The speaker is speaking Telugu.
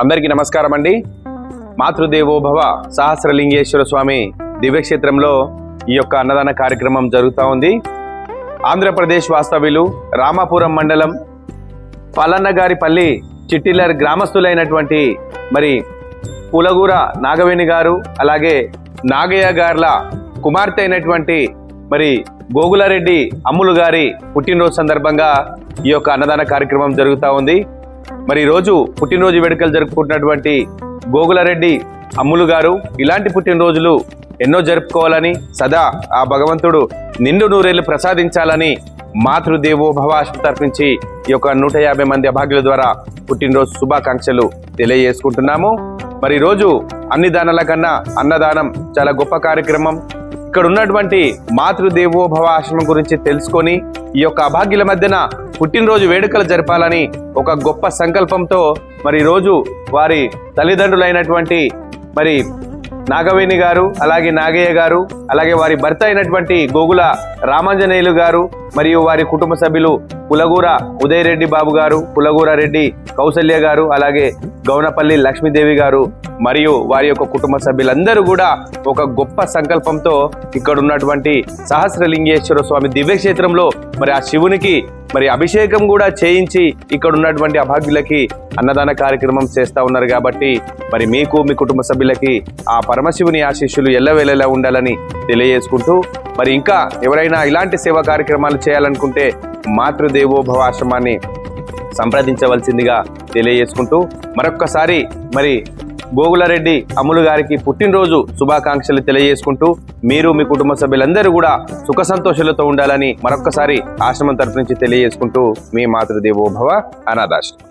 అందరికీ నమస్కారం అండి. మాతృదేవోభవ సహస్రలింగేశ్వర స్వామి దివ్యక్షేత్రంలో ఈ యొక్క అన్నదాన కార్యక్రమం జరుగుతూ ఉంది. ఆంధ్రప్రదేశ్ వాస్తవ్యులు రామాపురం మండలం పల్లన్నగారిపల్లి చిట్టిల్లర్ గ్రామస్తులైనటువంటి మరి పులగూర నాగవేణి గారు అలాగే నాగయ్య గార్ల కుమార్తె అయినటువంటి మరి గోగులారెడ్డి అమ్ములు గారి పుట్టినరోజు సందర్భంగా ఈ యొక్క అన్నదాన కార్యక్రమం జరుగుతూ ఉంది. మరి ఈరోజు పుట్టినరోజు వేడుకలు జరుపుకుంటున్నటువంటి గోగులారెడ్డి అమ్ములు గారు ఇలాంటి పుట్టినరోజులు ఎన్నో జరుపుకోవాలని సదా ఆ భగవంతుడు నిండు నూరేళ్ళు ప్రసాదించాలని మాతృదేవోభవ నుంచి ఈ యొక్క నూట యాభై మంది అభాగ్యుల ద్వారా పుట్టినరోజు శుభాకాంక్షలు తెలియజేసుకుంటున్నాము. మరి ఈరోజు అన్ని దానాల కన్నా అన్నదానం చాలా గొప్ప కార్యక్రమం. ఇక్కడ ఉన్నటువంటి మాతృదేవోభవ ఆశ్రమం గురించి తెలుసుకొని ఈ యొక్క అభాగ్యుల మధ్యన పుట్టినరోజు వేడుకలు జరపాలని ఒక గొప్ప సంకల్పంతో మరి రోజు వారి తల్లిదండ్రులైనటువంటి మరి నాగవేణి గారు అలాగే నాగయ్య గారు అలాగే వారి భర్త అయినటువంటి గోగుల రామాంజనేయులు గారు మరియు వారి కుటుంబ సభ్యులు పులగూర ఉదయరెడ్డి బాబు గారు పులగూర రెడ్డి కౌసల్య గారు అలాగే గౌనపల్లి లక్ష్మీదేవి గారు మరియు వారి యొక్క కుటుంబ సభ్యులందరూ కూడా ఒక గొప్ప సంకల్పంతో ఇక్కడ ఉన్నటువంటి సహస్రలింగేశ్వర స్వామి దివ్యక్షేత్రంలో మరి ఆ శివునికి మరి అభిషేకం కూడా చేయించి ఇక్కడ ఉన్నటువంటి అభాగ్యులకి అన్నదాన కార్యక్రమం చేస్తూ ఉన్నారు కాబట్టి మరి మీకు మీ కుటుంబ సభ్యులకి ఆ పరమశివుని ఆశీస్సులు ఎల్లవేళలా ఉండాలని తెలియజేసుకుంటూ మరి ఇంకా ఎవరైనా ఇలాంటి సేవా కార్యక్రమాలు చేయాలనుకుంటే మాతృదేవోభవ ఆశ్రమాన్ని సంప్రదించవలసిందిగా తెలియజేసుకుంటూ మరొక్కసారి మరి గోగులరెడ్డి అమ్ములు గారికి పుట్టినరోజు శుభాకాంక్షలు తెలియజేసుకుంటూ మీరు మీ కుటుంబ సభ్యులందరూ కూడా సుఖ సంతోషాలతో ఉండాలని మరొక్కసారి ఆశ్రమం తరపు నుంచి తెలియజేసుకుంటూ మీ మాతృదేవోభవ అనాథాశ్రమం.